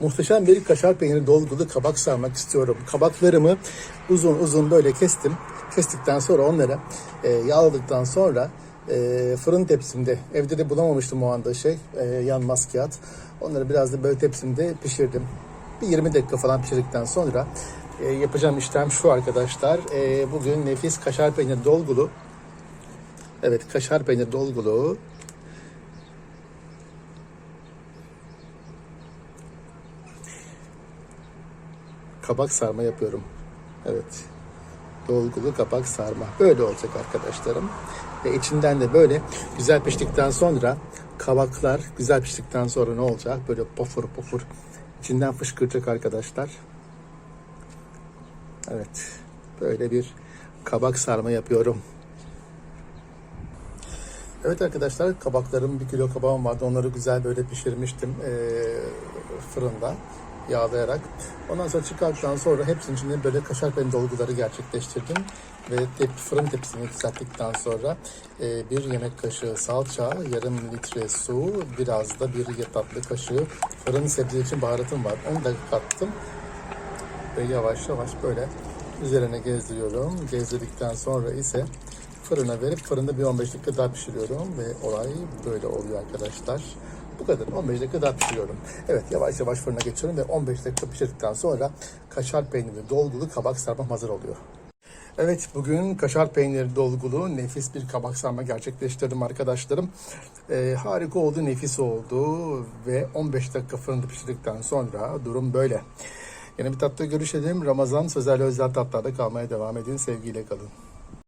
muhteşem bir kaşar peyniri dolgulu kabak sarmak istiyorum. Kabaklarımı uzun uzun böyle kestim. Kestikten sonra onları e, yağladıktan sonra e, fırın tepsimde, evde de bulamamıştım o anda şey, e, yanmaz kağıt. Onları biraz da böyle tepsimde pişirdim. Bir 20 dakika falan pişirdikten sonra e, yapacağım işlem şu arkadaşlar. E, bugün nefis kaşar peyniri dolgulu. Evet kaşar peyniri dolgulu kabak sarma yapıyorum. Evet. Dolgulu kabak sarma. Böyle olacak arkadaşlarım. Ve içinden de böyle güzel piştikten sonra kabaklar güzel piştikten sonra ne olacak? Böyle pofur pofur içinden fışkıracak arkadaşlar. Evet. Böyle bir kabak sarma yapıyorum. Evet arkadaşlar kabaklarım bir kilo kabağım vardı. Onları güzel böyle pişirmiştim eee, fırında yağlayarak. Ondan sonra çıkarttıktan sonra hepsinin içinde böyle kaşar peynir dolguları gerçekleştirdim. Ve tep, fırın tepsisini yükselttikten sonra eee, bir yemek kaşığı salça, yarım litre su, biraz da bir tatlı kaşığı fırın sebze için baharatım var. Onu da kattım ve yavaş yavaş böyle üzerine gezdiriyorum. Gezdirdikten sonra ise fırına verip fırında bir 15 dakika daha pişiriyorum ve olay böyle oluyor arkadaşlar. Bu kadar. 15 dakika daha pişiriyorum. Evet yavaş yavaş fırına geçiyorum ve 15 dakika pişirdikten sonra kaşar peyniri dolgulu kabak sarmam hazır oluyor. Evet bugün kaşar peyniri dolgulu nefis bir kabak sarma gerçekleştirdim arkadaşlarım. Ee, harika oldu, nefis oldu ve 15 dakika fırında pişirdikten sonra durum böyle. Yeni bir tatlı görüşelim. Ramazan sözel özel tatlarda kalmaya devam edin. Sevgiyle kalın.